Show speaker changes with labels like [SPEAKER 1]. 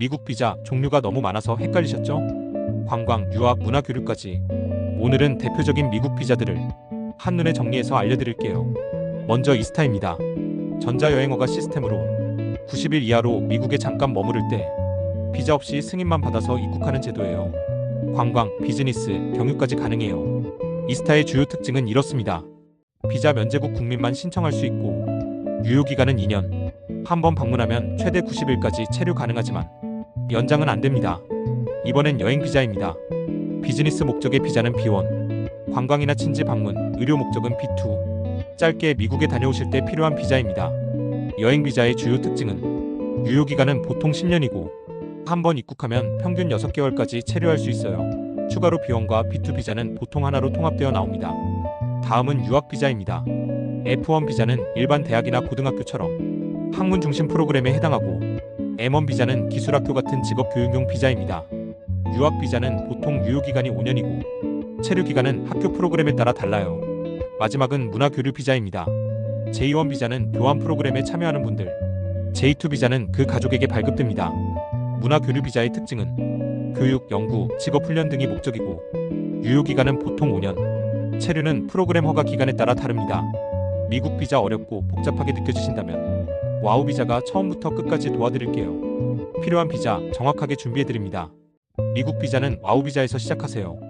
[SPEAKER 1] 미국 비자 종류가 너무 많아서 헷갈리셨죠? 관광, 유학, 문화 교류까지. 오늘은 대표적인 미국 비자들을 한눈에 정리해서 알려드릴게요. 먼저 이스타입니다. 전자여행허가 시스템으로 90일 이하로 미국에 잠깐 머무를 때 비자 없이 승인만 받아서 입국하는 제도예요. 관광, 비즈니스, 경유까지 가능해요. 이스타의 주요 특징은 이렇습니다. 비자 면제국 국민만 신청할 수 있고 유효 기간은 2년. 한 번 방문하면 최대 90일까지 체류 가능하지만 연장은 안 됩니다. 이번엔 여행 비자입니다. 비즈니스 목적의 비자는 B1, 관광이나 친지 방문, 의료 목적은 B2. 짧게 미국에 다녀오실 때 필요한 비자입니다. 여행 비자의 주요 특징은 유효 기간은 보통 10년이고 한 번 입국하면 평균 6개월까지 체류할 수 있어요. 추가로 B1과 B2 비자는 보통 하나로 통합되어 나옵니다. 다음은 유학 비자입니다. F1 비자는 일반 대학이나 고등학교처럼 학문 중심 프로그램에 해당하고 M1 비자는 기술학교 같은 직업 교육용 비자입니다. 유학 비자는 보통 유효 기간이 5년이고 체류 기간은 학교 프로그램에 따라 달라요. 마지막은 문화 교류 비자입니다. J1 비자는 교환 프로그램에 참여하는 분들, J2 비자는 그 가족에게 발급됩니다. 문화 교류 비자의 특징은 교육, 연구, 직업 훈련 등이 목적이고 유효 기간은 보통 5년, 체류는 프로그램 허가 기간에 따라 다릅니다. 미국 비자 어렵고 복잡하게 느껴지신다면 와우 비자가 처음부터 끝까지 도와드릴게요. 필요한 비자 정확하게 준비해 드립니다. 미국 비자는 와우 비자에서 시작하세요.